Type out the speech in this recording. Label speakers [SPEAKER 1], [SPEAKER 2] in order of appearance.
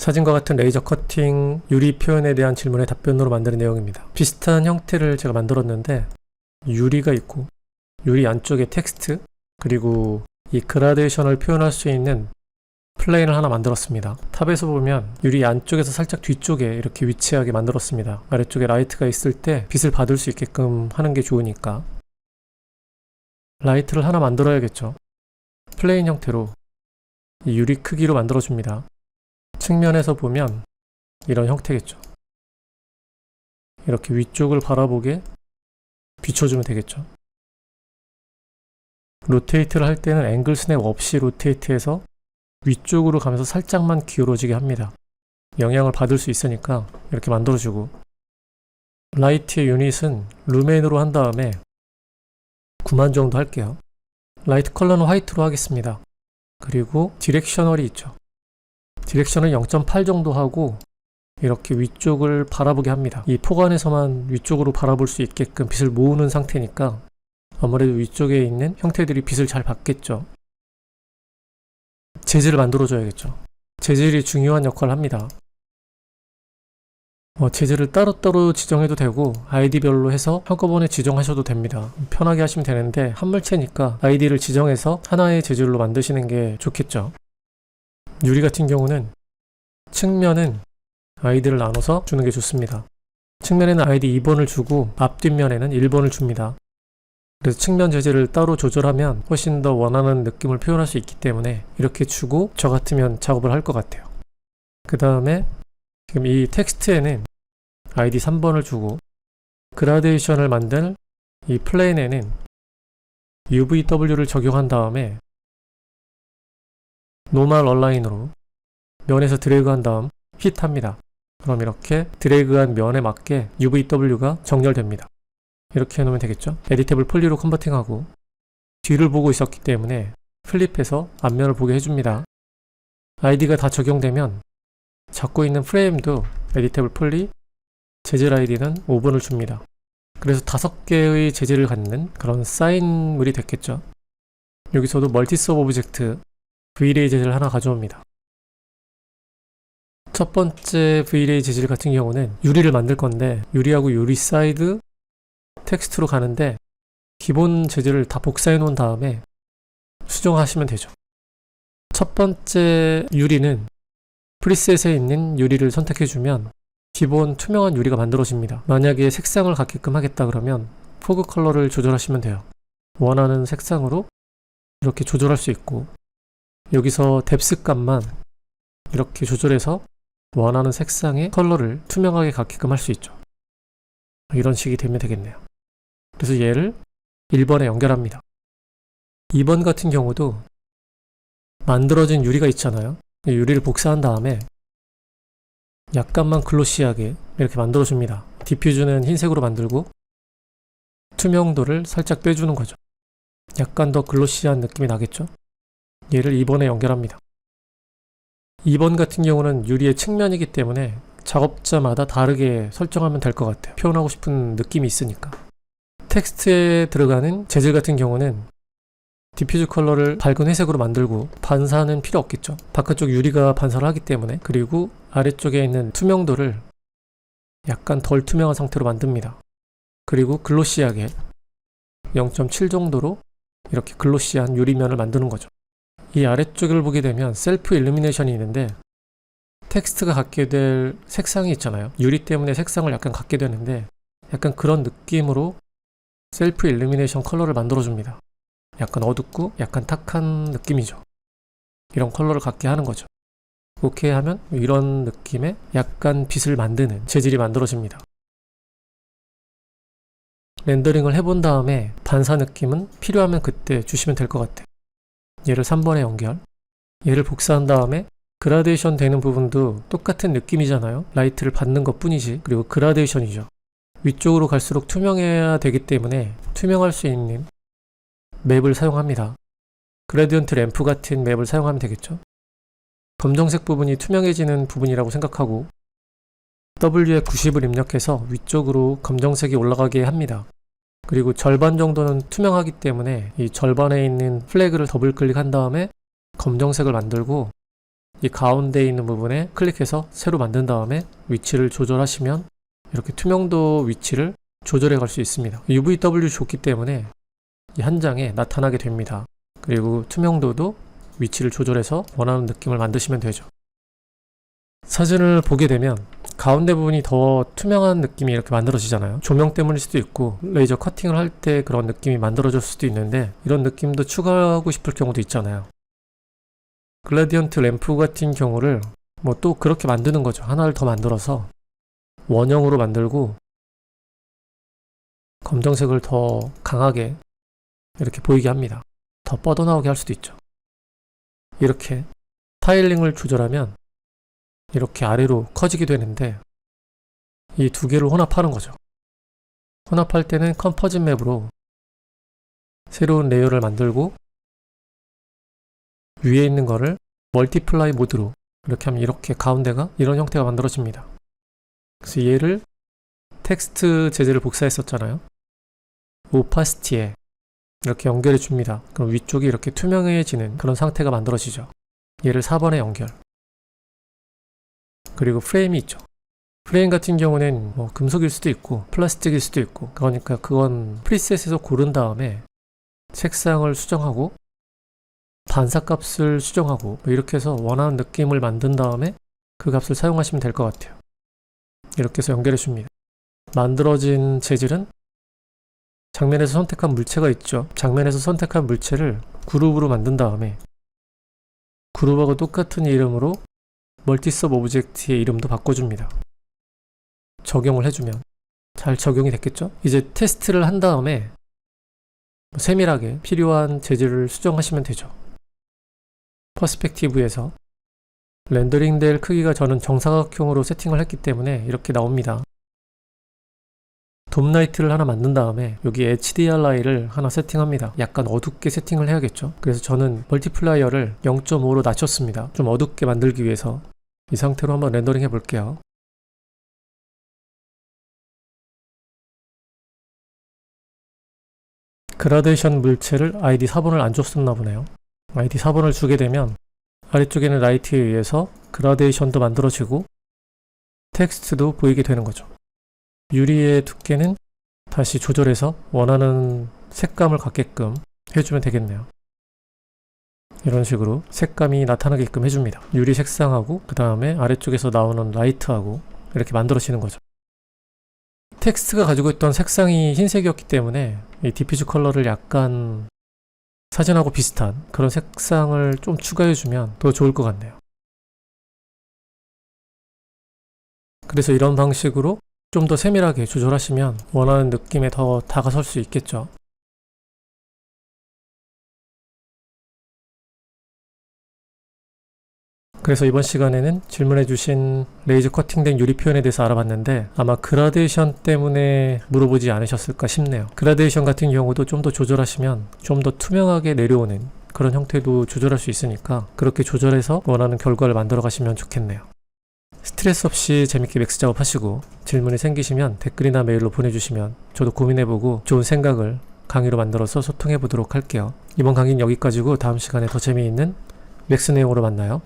[SPEAKER 1] 사진과 같은 레이저 커팅 유리 표현에 대한 질문의 답변으로 만드는 내용입니다. 비슷한 형태를 제가 만들었는데 유리가 있고 유리 안쪽에 텍스트 그리고 이 그라데이션을 표현할 수 있는 플레인을 하나 만들었습니다. 탑에서 보면 유리 안쪽에서 살짝 뒤쪽에 이렇게 위치하게 만들었습니다. 아래쪽에 라이트가 있을 때 빛을 받을 수 있게끔 하는 게 좋으니까 라이트를 하나 만들어야겠죠. 플레인 형태로 이 유리 크기로 만들어줍니다. 측면에서 보면 이런 형태겠죠. 이렇게 위쪽을 바라보게 비춰주면 되겠죠. 로테이트를 할 때는 앵글 스냅 없이 로테이트해서 위쪽으로 가면서 살짝만 기울어지게 합니다. 영향을 받을 수 있으니까 이렇게 만들어주고 라이트의 유닛은 루멘으로 한 다음에 9만 정도 할게요. 라이트 컬러는 화이트로 하겠습니다. 그리고 디렉셔널이 있죠. 디렉션을 0.8 정도 하고 이렇게 위쪽을 바라보게 합니다. 이 포관에서만 위쪽으로 바라볼 수 있게끔 빛을 모으는 상태니까 아무래도 위쪽에 있는 형태들이 빛을 잘 받겠죠. 재질을 만들어줘야겠죠. 재질이 중요한 역할을 합니다. 어, 재질을 따로따로 지정해도 되고 아이디별로 해서 한꺼번에 지정하셔도 됩니다. 편하게 하시면 되는데 한 물체니까 아이디를 지정해서 하나의 재질로 만드시는 게 좋겠죠. 유리 같은 경우는 측면은 아이디를 나눠서 주는 게 좋습니다. 측면에는 아이디 2번을 주고 앞뒷면에는 1번을 줍니다. 그래서 측면 재질을 따로 조절하면 훨씬 더 원하는 느낌을 표현할 수 있기 때문에 이렇게 주고 저 같으면 작업을 할 것 같아요. 그 다음에 지금 이 텍스트에는 아이디 3번을 주고 그라데이션을 만들 이 플레인에는 UVW를 적용한 다음에 노멀 얼라인으로 면에서 드래그한 다음 힛합니다. 그럼 이렇게 드래그한 면에 맞게 UVW가 정렬됩니다. 이렇게 해놓으면 되겠죠? 에디테이블 폴리로 컨버팅하고 뒤를 보고 있었기 때문에 플립해서 앞면을 보게 해줍니다. 아이디가 다 적용되면 잡고 있는 프레임도 에디테이블 폴리 재질 아이디는 5번을 줍니다. 그래서 다섯 개의 재질을 갖는 그런 사인물이 됐겠죠. 여기서도 멀티 서브 오브젝트 V레이 재질을 하나 가져옵니다. 첫 번째 V레이 재질 같은 경우는 유리를 만들 건데 유리하고 유리 사이드 텍스트로 가는데 기본 재질을 다 복사해 놓은 다음에 수정하시면 되죠. 첫 번째 유리는 프리셋에 있는 유리를 선택해주면 기본 투명한 유리가 만들어집니다. 만약에 색상을 갖게끔 하겠다 그러면 포그 컬러를 조절하시면 돼요. 원하는 색상으로 이렇게 조절할 수 있고 여기서 뎁스 값만 이렇게 조절해서 원하는 색상의 컬러를 투명하게 갖게끔 할 수 있죠. 이런 식이 되면 되겠네요. 그래서 얘를 1번에 연결합니다. 2번 같은 경우도 만들어진 유리가 있잖아요. 이 유리를 복사한 다음에 약간만 글로시하게 이렇게 만들어줍니다. 디퓨즈는 흰색으로 만들고 투명도를 살짝 빼주는 거죠. 약간 더 글로시한 느낌이 나겠죠? 얘를 2번에 연결합니다. 2번 같은 경우는 유리의 측면이기 때문에 작업자마다 다르게 설정하면 될 것 같아요. 표현하고 싶은 느낌이 있으니까. 텍스트에 들어가는 재질 같은 경우는 디퓨즈 컬러를 밝은 회색으로 만들고 반사는 필요 없겠죠. 바깥쪽 유리가 반사를 하기 때문에 그리고 아래쪽에 있는 투명도를 약간 덜 투명한 상태로 만듭니다. 그리고 글로시하게 0.7 정도로 이렇게 글로시한 유리면을 만드는 거죠. 이 아래쪽을 보게 되면 셀프 일루미네이션이 있는데 텍스트가 갖게 될 색상이 있잖아요. 유리 때문에 색상을 약간 갖게 되는데 약간 그런 느낌으로 셀프 일루미네이션 컬러를 만들어줍니다. 약간 어둡고 약간 탁한 느낌이죠. 이런 컬러를 갖게 하는 거죠. 오케이 하면 이런 느낌의 약간 빛을 만드는 재질이 만들어집니다. 렌더링을 해본 다음에 반사 느낌은 필요하면 그때 주시면 될 것 같아요. 얘를 3번에 연결. 얘를 복사한 다음에 그라데이션 되는 부분도 똑같은 느낌이잖아요. 라이트를 받는 것 뿐이지. 그리고 그라데이션이죠. 위쪽으로 갈수록 투명해야 되기 때문에 투명할 수 있는 맵을 사용합니다. 그레디언트 램프 같은 맵을 사용하면 되겠죠. 검정색 부분이 투명해지는 부분이라고 생각하고 W에 90을 입력해서 위쪽으로 검정색이 올라가게 합니다. 그리고 절반 정도는 투명하기 때문에 이 절반에 있는 플래그를 더블 클릭한 다음에 검정색을 만들고 이 가운데 있는 부분에 클릭해서 새로 만든 다음에 위치를 조절하시면 이렇게 투명도 위치를 조절해 갈 수 있습니다. UVW 좋기 때문에 이 한 장에 나타나게 됩니다. 그리고 투명도도 위치를 조절해서 원하는 느낌을 만드시면 되죠. 사진을 보게 되면 가운데 부분이 더 투명한 느낌이 이렇게 만들어지잖아요. 조명 때문일 수도 있고 레이저 커팅을 할 때 그런 느낌이 만들어질 수도 있는데 이런 느낌도 추가하고 싶을 경우도 있잖아요. 글라디언트 램프 같은 경우를 뭐 또 그렇게 만드는 거죠. 하나를 더 만들어서 원형으로 만들고 검정색을 더 강하게 이렇게 보이게 합니다. 더 뻗어나오게 할 수도 있죠. 이렇게 타일링을 조절하면 이렇게 아래로 커지게 되는데 이 두 개를 혼합하는 거죠. 혼합할 때는 컴포짓 맵으로 새로운 레이어를 만들고 위에 있는 거를 멀티플라이 모드로 이렇게 하면 이렇게 가운데가 이런 형태가 만들어집니다. 그래서 얘를 텍스트 재질을 복사했었잖아요. 오파시티에 이렇게 연결해 줍니다. 그럼 위쪽이 이렇게 투명해지는 그런 상태가 만들어지죠. 얘를 4번에 연결. 그리고 프레임이 있죠. 프레임 같은 경우는 뭐 금속일 수도 있고 플라스틱일 수도 있고 그러니까 그건 프리셋에서 고른 다음에 색상을 수정하고 반사값을 수정하고 뭐 이렇게 해서 원하는 느낌을 만든 다음에 그 값을 사용하시면 될 것 같아요. 이렇게 해서 연결해 줍니다. 만들어진 재질은 장면에서 선택한 물체가 있죠. 장면에서 선택한 물체를 그룹으로 만든 다음에 그룹하고 똑같은 이름으로 멀티섭 오브젝트의 이름도 바꿔줍니다. 적용을 해주면 잘 적용이 됐겠죠? 이제 테스트를 한 다음에 세밀하게 필요한 재질을 수정하시면 되죠. 퍼스펙티브에서 렌더링 될 크기가 저는 정사각형으로 세팅을 했기 때문에 이렇게 나옵니다. 돔라이트를 하나 만든 다음에 여기 HDRI를 하나 세팅합니다. 약간 어둡게 세팅을 해야겠죠. 그래서 저는 멀티플라이어를 0.5로 낮췄습니다. 좀 어둡게 만들기 위해서 이 상태로 한번 렌더링 해볼게요. 그라데이션 물체를 ID 4번을 안 줬었나 보네요. ID 4번을 주게 되면 아래쪽에는 라이트에 의해서 그라데이션도 만들어지고 텍스트도 보이게 되는 거죠. 유리의 두께는 다시 조절해서 원하는 색감을 갖게끔 해주면 되겠네요. 이런 식으로 색감이 나타나게끔 해줍니다. 유리 색상하고 그 다음에 아래쪽에서 나오는 라이트하고 이렇게 만들어지는 거죠. 텍스트가 가지고 있던 색상이 흰색이었기 때문에 이 디퓨즈 컬러를 약간 사진하고 비슷한 그런 색상을 좀 추가해주면 더 좋을 것 같네요. 그래서 이런 방식으로 좀 더 세밀하게 조절하시면 원하는 느낌에 더 다가설 수 있겠죠. 그래서 이번 시간에는 질문해주신 레이저 커팅된 유리 표현에 대해서 알아봤는데 아마 그라데이션 때문에 물어보지 않으셨을까 싶네요. 그라데이션 같은 경우도 좀 더 조절하시면 좀 더 투명하게 내려오는 그런 형태도 조절할 수 있으니까 그렇게 조절해서 원하는 결과를 만들어 가시면 좋겠네요. 스트레스 없이 재밌게 맥스 작업하시고 질문이 생기시면 댓글이나 메일로 보내주시면 저도 고민해보고 좋은 생각을 강의로 만들어서 소통해 보도록 할게요. 이번 강의는 여기까지고 다음 시간에 더 재미있는 맥스 내용으로 만나요.